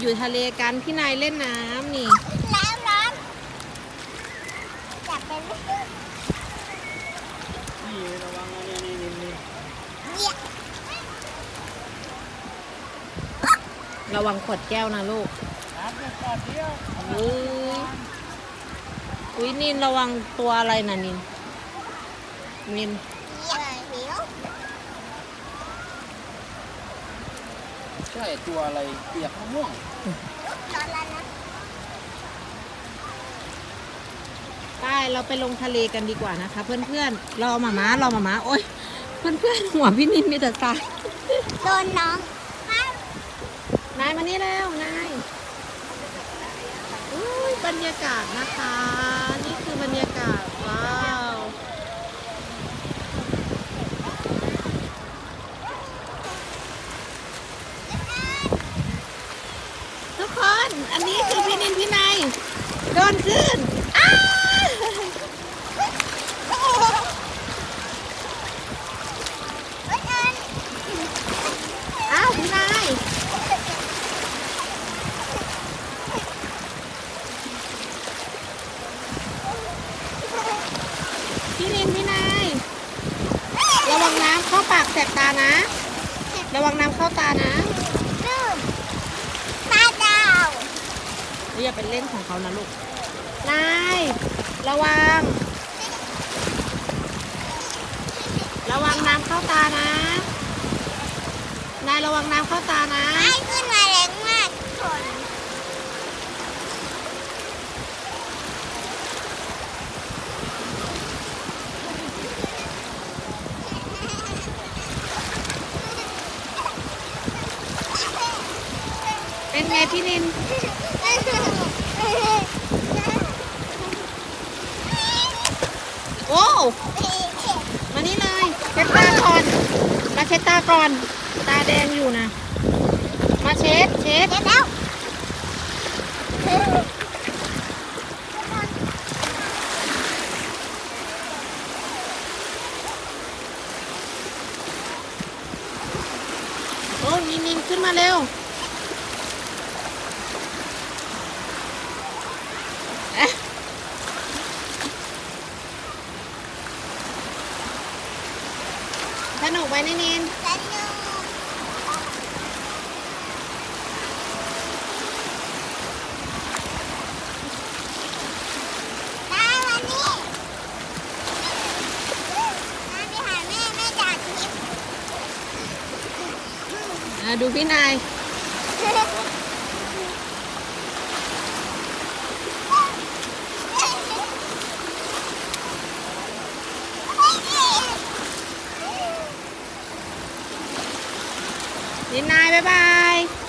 อยู่ทะเลกันพี่นายเล่นน้ำนี่ แล้วร้อนจับไปลูกเนี่ระวังนะนี่นี่นี่นี่ยี่ยระวังขวดแก้วนะลูกน้ำจะกอดเดียวอุ้ยอุ้ยนินระวังตัวอะไรนะนินนิน เยี่ยหิว ใช่ตัวอะไรเปียกมะม่วงร้อนแล้วนะไปเราไปลงทะเลกันดีกว่านะคะ เพื่อนๆรอหมาม้ารอหมาม้าโอ้ยเพื่อนๆหัวพี่นินมีแต่ทรายโดนน้องป้านายมานี่แล้วนายอุ้ยบรรยากาศนะคะ นี่คือบรรยากาศว้าวทุกคน อันนี้คือพี่นินพี่นาย โดนคลื่นอ้าเฮ้ยเอิญอ้าวพี่นายพี่นินพี่นายระวังน้ำเข้าปากแสบตานะ ระวังน้ำเข้าตานะลืมปลาดาวอย่าไปเล่นของเขานะลูก นาย ระวัง ระวังน้ำเข้าตานะ นายระวังน้ำเข้าตานะ ไอ้ขึ้นมาแรงมากทุกคนเป็นไงพี่นิน โอ้มานี่เลยเช็ดตาก่อน มาเช็ดตาก่อน ตาแดงอยู่นะ มาเช็ดเช็ดเดี๋ยวแล้วโอ้นินนินขึ้นมาเร็ว สนุกไหมนินนินสนุกได้วันนี้มาไปหาแม่แม่จากคลิปอะดูพี่นาย นินนาย บ๊ายบาย